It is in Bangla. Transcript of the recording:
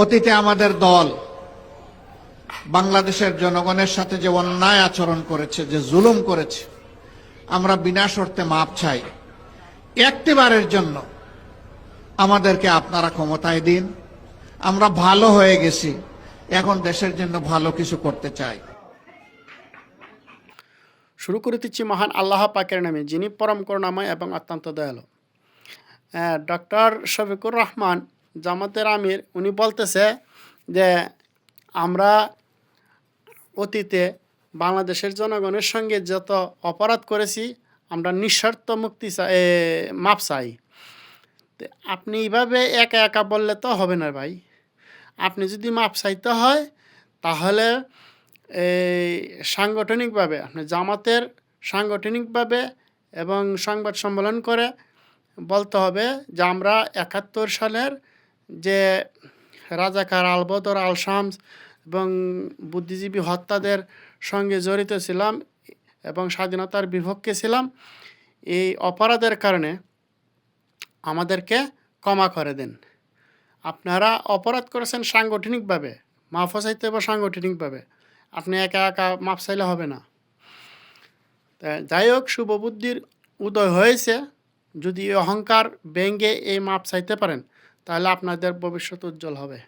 অতীতে আমাদের দল বাংলাদেশের জনগণের সাথে যে অন্যায় আচরণ করেছে, যে জুলুম করেছে, আমরা বিনা শর্তে মাপ চাই। একটিবারের জন্য আমাদেরকে আপনারা ক্ষমতায় দিন। আমরা ভালো হয়ে গেছি। এখন দেশের জন্য ভালো কিছু করতে চাই। শুরু করে দিচ্ছি মহান আল্লাহ পাকের নামে, যিনি পরম করুণাময় এবং অত্যন্ত দয়ালু। ডক্টর শফিকুর রহমান জামাতের আমির, উনি বলতেছে যে আমরা অতীতে বাংলাদেশের জনগণের সঙ্গে যত অপরাধ করেছি, আমরা নিঃস্বার্থ মুক্তি চাই মাপ চাই। আপনি এইভাবে একা একা বললে তো হবে না ভাই। আপনি যদি মাপ চাইতে হয়, তাহলে এই সাংগঠনিকভাবে, আপনি জামাতের সাংগঠনিকভাবে এবং সংবাদ সম্মেলন করে বলতে হবে যে আমরা একাত্তর সালের যে রাজাকার আলবদর আল শামস এবং বুদ্ধিজীবী হত্যাদের সঙ্গে জড়িত ছিলাম এবং স্বাধীনতার বিপক্ষে ছিলাম, এই অপরাধের কারণে আমাদেরকে ক্ষমা করে দেন। আপনারা অপরাধ করেছেন সাংগঠনিকভাবে মাফও চাইতে হবে সাংগঠনিকভাবে। আপনি একা একা মাপ চাইলে হবে না। যাই হোক শুভবুদ্ধির উদয় হয়েছে। যদি অহংকার ব্যঙ্গে এই মাপ চাইতে পারেন তাহলে আপনাদের ভবিষ্যৎ উজ্জ্বল হবে।